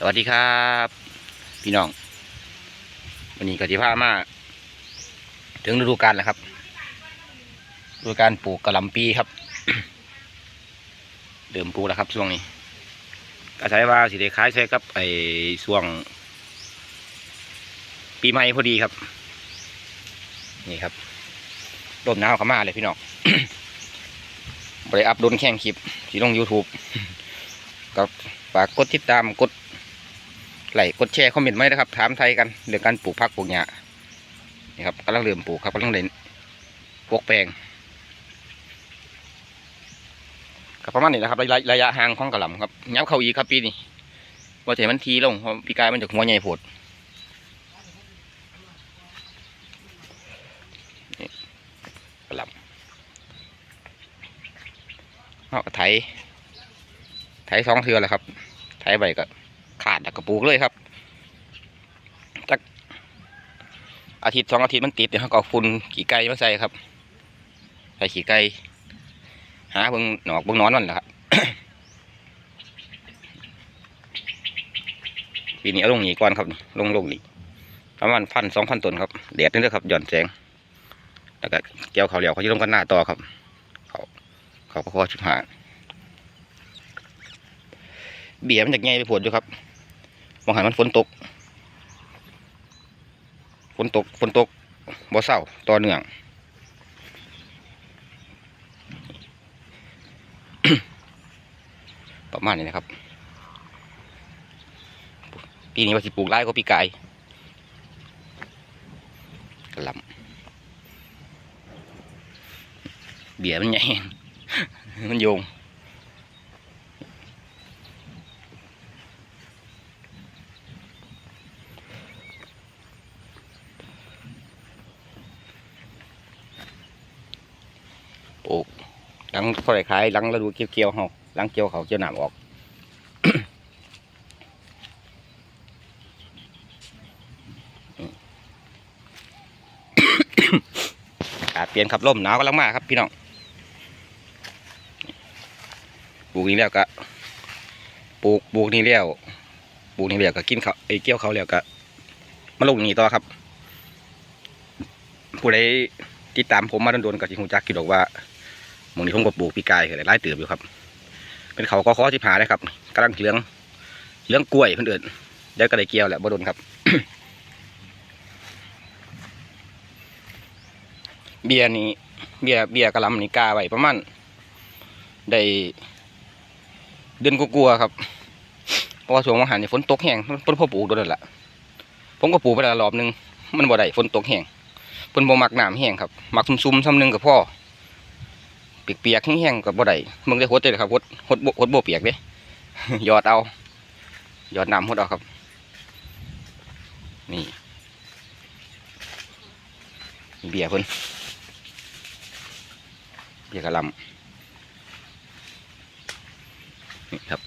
สวัสดีครับ พี่น้อง วันนี้กติภามาถึงฤดูกาลแล้วครับฤดูกาลปลูกกระหลำปีครับเดิมปลูกแล้วครับช่วงนี้ก็ใช้ว่าสิได้คล้ายใช้กับไอ้ช่วง ปีใหม่พอดีครับ นี่ครับลมหนาวเข้ามาเลยพี่น้องบริอัพโดนแข่งคลิปที่ลง YouTube ก็ฝากกดติดตามกด ไลค์กดแชร์คอมเมนต์ไว้นะครับ ถามไทยกันเรื่องการปลูกผักปลูกหญ้านี่ครับกำลังเริ่มปลูกครับกำลังเล่นปลูกแปลงก็ประมาณนี้นะครับระยะระยะห่างของกระหล่ำครับยับเข้าอีกครับปีนี้ว่าแต่มันทีลงเพราะปีกายมันจะหัวใหญ่โผดกระหล่ำเอาะไถไถสองเทือแหละครับ ไถใบก็ ขาดแล้วก็ปลูกเลยครับจักอาทิตย์สองอาทิตย์มันติดเดี๋ยวเขาก็ฝุ่นขี่ไก่มาใส่ครับใส่ขี่ไก่หาเบิ่งหนอกเบิ่งนอนมันแหละครับปีนี้เอาลงหนีก่อนครับลงลงนี่ประมาณพันสองพันต้นครับแดดนี่เลยครับหย่อนแสงแล้วก็เกี่ยวเขาเหลียวเขาจะลงกันหน้าต่อครับ เขาเขาก็พอชุดหาเบียมันจากไงไปผลอยู่ครับ มองหันมันฝนตก ฝนตก ฝนตกบ่เศร้าต่อเนื่อง ประมาณนี้นะครับ ปีนี้ว่าสิปลูกไร่ก็ปีกายกระลำเบียมันใหญ่ มันโยง ปลูก หลังพอได้ขายหลังฤดูเกี่ยวเกี่ยวเฮาหลังเกี่ยวเขาเกี่ยวหนามออกอากาศเปลี่ยนขับลมหนาวกำลังมาครับพี่น้องปลูกนี้แล้วก็ปลูกปลูกนี้แล้วปลูกนี้แล้วก็กินเขาไอ้เกี่ยวเขาแล้วก็มาลงนี่ต่อครับ ผู้ใดติดตามผมมาโดนๆก็สิฮู้จักกี่ดอกว่า มองนี้ผมก็ปลูกปีกายก็ได้หลายเติบอยู่ครับ เป็นเขาก็ขอสิผาได้ครับกำลังเหลืองเหลืองกล้วยเพิ่นเอิ้นเดี๋ยวก็ได้เกี่ยวแหละบ่โดนครับ เบียร์นี่เบียร์เบียร์กะลำนี่กาไว้ประมาณได้เดือนกลัวๆครับเพราะว่าช่วงวังหันนี่ฝนตกแห้งเพิ่นพอปลูกโดนนั่นล่ะผมก็ปลูกไปแล้วรอบหนึงมันบ่ได้ฝนตกแห้งเพิ่นบ่มักน้ำแห้งครับมักซุ่มๆซ้ำหนึงกับพ่อ เปียกๆแห้งๆกับบ่ได้มึงได้หดเลยครับหดหดบ่หดบ่เปียกเด้หยอดเอาหยอดน้ำหดเอาครับ นี่เบียร์เพิ่นเบียร์กะลำนี่ครับ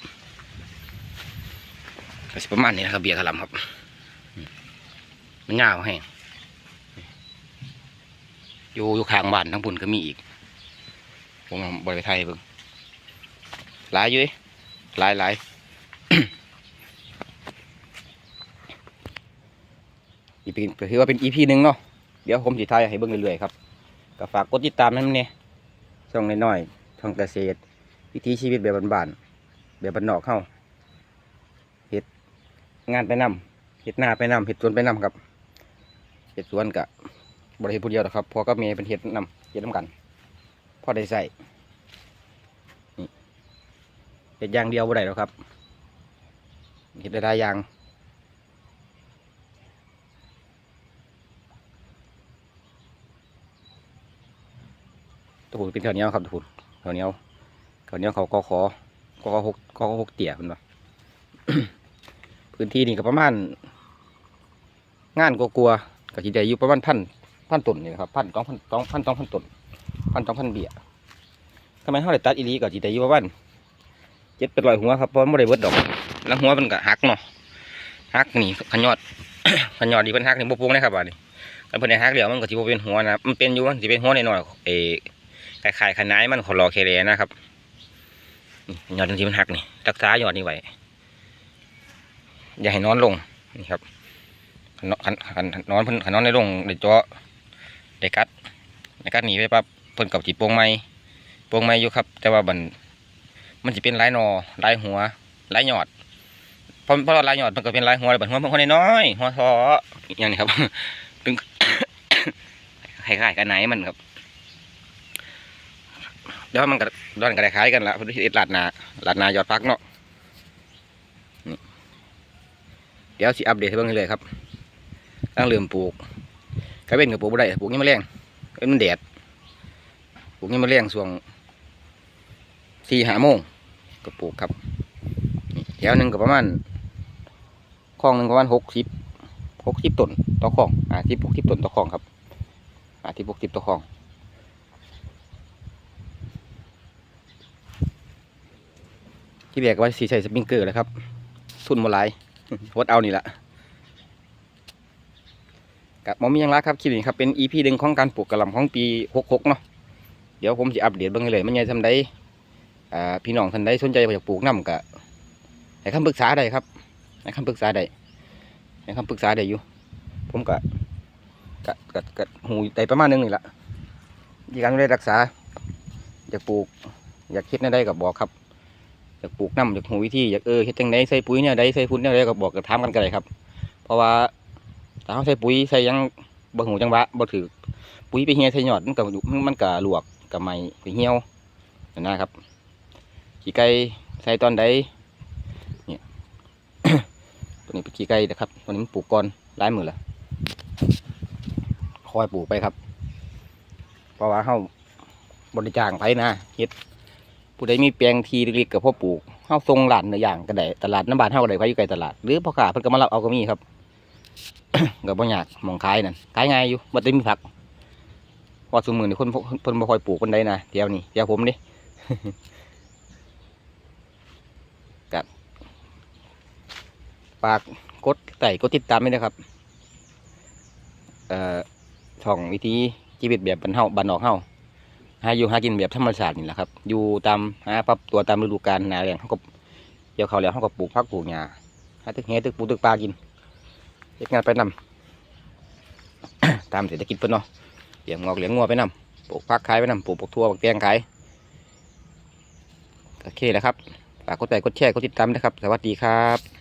ก็สิประมาณนี้นะครับเบียร์กะลำครับ มันยาวแห้งอยู่อยู่ข้างบ้านทั้งปุ่นก็มีอีก ผมเอาบริไทยเบิ่งหลายอยู่เด้หลายหลายอีพีถือว่าเป็นอีพีหนึ่งเนาะเดี๋ยวผมสิทยให้เบิ่งเรื่อยๆครับก็ฝากกดติดตามให้มันเนี่ยช่องน้อยๆช่องเกษตรวิถีชีวิตแบบบ้านๆแบบบ้านนอกเข้าเฮ็ดงานไปนำเฮ็ดหน้าไปนำเฮ็ดสวนไปนำครับเฮ็ดสวนกะบริเฮ็ดผู้เดียวครับพอก็เมย์เป็นเฮ็ดนำเฮ็ดน้ำกัน อได้ใส่นี่เฮ็ดอย่างเดียวบ่ได้หรอกครับเฮ็ดได้หลายอย่างตัวผมเป็นข้าวเหนียวครับทุกคนข้าวเหนียวข้าวเหนียวเขาก็ขอก็ก็หกก็ก็หกเตี่ยคุณว่าพื้นที่นี่ก็ประมาณงานกลัวๆก็สิได้อยู่ประมาณพันพันต้นนี่นะครับพันสองพันสองพันสองพันต้น พันสองพันเบี้ยทำไมเขาได้ตัดอีลีก็จีแต่อยู่ประมาณเจ็ดเป็นรอยหัวครับเพราะมันไม่ได้เบิดดอก แล้วหัวมันก็หักเนาะหักนี่ขยอดขยอดดีเป็นหักนี่บวงนะครับอันนี้แล้วเพิ่นได้หักเดียวมันก็จีบเป็นหัวนะมันเป็นอยู่มันจะเป็นหัวในหน่อยๆเอคล้ายๆขนายมันขอรอเคเลนะครับยอดที่มันหักนี่รักษายอดนี่ไว้อย่าให้นอนลงนี่ครับขันนขันขันนอนเพิ่นขันนอนในลงเดี๋ยวจะได้กัดได้กัดหนีไปปั๊บ พิ่นกับจีโปงไม้โปงไม้อยู่ครับ แต่ว่ามันมันจะเป็นลายนอลายหัวลายหยอดเพราะเพราะว่าลายหยอดมันก็เป็นลายหัวแบบหัวหัวน้อยหัวทออย่างนี้ครับตึงคล้ายๆกันไหนมันครับเดี๋ยวมันก็ย้อนกันคล้ายกันละพื่อที่ลาดนาลาดนายอดพักเนาะเดี๋ยวสิอัปเดตให้เบิ่งเลยครับตั้งเริ่มปลูกกระเว้นกับปลูกบ่ได้ปลูกนี่มาแรงเอ้ยมันแดด ปลูกนี่มาแรงช่วงสี่หาโมงก็ปลูกครับนี่เดี๋ยวหนึ่งก็ประมาณคลองหนึ่งประมาณหกสิบหกสิบต้นต่อคลองอ่าที่หกสิบต้นต่อคลองครับอ่าที่หกสิบต่อคลองที่แรกว่าสีใช้สปริงเกอร์แล้วครับ ทุนมาหลายวัดเอานี่แหละกับมอมีหยังรักครับคลิปนี้ครับเป็นอีพีหนึ่งของการปลูกกระหล่ำของปีหกหกเนาะ เดี๋ยวผมจะอัปเดตเบ้างให้เลยมันยังทำได้อ่าพี่น้องท่านใดสนใจอยากปลูกน้ำกะให้คำปรึกษาได้ครับให้คำปรึกษาได้ให้คำปรึกษาได้อยู่ ผมกะกะกะกะหูได้ประมาณนึงนี่ละยีการดูแลรักษา อยากปลูก อยากคิดในได้กับบอกครับ อยากปลูกน้ำอยากหูวิธีอยากเออเฮ็ดจังไดใส่ปุ๋ยเนี่ยใดใส่พุ่นเนี่ยใดก็บอกก็ถามกันก็ได้ครับ เพราะว่าถ้าเราใส่ปุ๋ยใส่ยังบ่หูจังหวะบ่ถือปุ๋ยไปเหี่ยใส่หยอดมันก็อยู่มันก็ลวก กับไม้ไปเหี่ยวนั่นะครับขี้ไก่ใส่ตอนใดเนี่ยตัวนี้เป็นขี้ไก่นะครับตัวนี้มันปลูกก่อนหลายมือละคอยปลูกไปครับ เพราะว่าเฮาบริจางไปนะเฮ็ดผู้ใดมีแปลงทีเล็กๆกับพ่อปลูกเฮาทรงหลานเนื้อย่างก็ได้ตลาดน้ำบานเฮาก็ได้ไว้อยู่ไกลตลาดหรือพ่อค้าเพิ่นก็มารับเอาก็มีครับก็บ่ยากหมองขายนั่นขายง่ายอยู่บ่ได้มีผัก ว่าซุมื้อนี่คนเพิ่นบ่ค่อยปลูกปานใดนะเดี๋ยวนี้เดี๋ยวผมนี่กับฝากกดไลค์กดติดตามด้วยนะครับ เอ่อช่องวิธีชีวิตแบบบ้านเฮาบ้านนอกเฮาหาอยู่หากินแบบธรรมชาตินี่แหละครับ อยู่ตามหาปรับตัวตามฤดูกาลนาแรงเขาก็เกี่ยวเขาแล้วเขาก็ปลูกผักปลูกหญ้าหาตึกเฮตึกปูตึกปลากินเฮ็ดงานไปนำตามเศรษฐกิจเพิ่นเนาะ ลี้ยงงอกเลี้ยงงัวไปนำปลูกพักขายไปนำปลูกปลูกทั่วผักแตงขายโอเคแล้วครับฝากกดไลค์กดแชร์กดติดตามนะครับ สวัสดีครับ